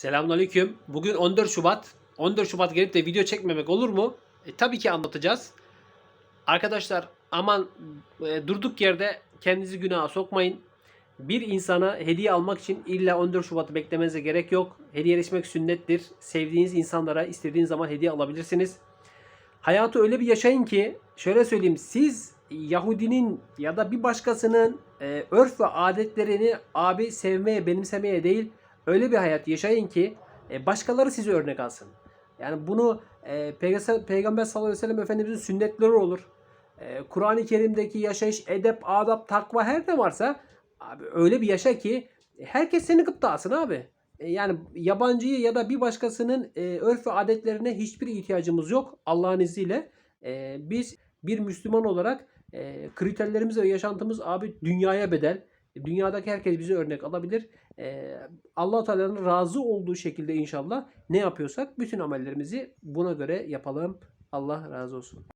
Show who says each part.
Speaker 1: Selamünaleyküm. Bugün 14 Şubat. 14 Şubat gelip de video çekmemek olur mu? E, tabii ki anlatacağız. Arkadaşlar aman e, durduk yerde kendinizi günaha sokmayın. Bir insana hediye almak için illa 14 Şubat'ı beklemenize gerek yok. Hediyeleşmek sünnettir. Sevdiğiniz insanlara istediğiniz zaman hediye alabilirsiniz. Hayatı öyle bir yaşayın ki şöyle söyleyeyim siz Yahudinin ya da bir başkasının e, örf ve adetlerini abi sevmeye benimsemeye değil öyle bir hayat yaşayın ki e, başkaları sizi örnek alsın. Yani bunu e, Peygamber, Peygamber sallallahu aleyhi ve sellem Efendimizin sünnetleri olur. E, Kur'an-ı Kerim'deki yaşayış, edep, adap, takva her ne varsa abi öyle bir yaşa ki herkes seni gıptasın abi. Yani yabancıyı ya da bir başkasının örf ve adetlerine hiçbir ihtiyacımız yok Allah'ın izniyle. Biz bir Müslüman olarak kriterlerimiz ve yaşantımız abi dünyaya bedel. Dünyadaki herkes bize örnek alabilir. Ee, allah Teala'nın razı olduğu şekilde inşallah ne yapıyorsak bütün amellerimizi buna göre yapalım. Allah razı olsun.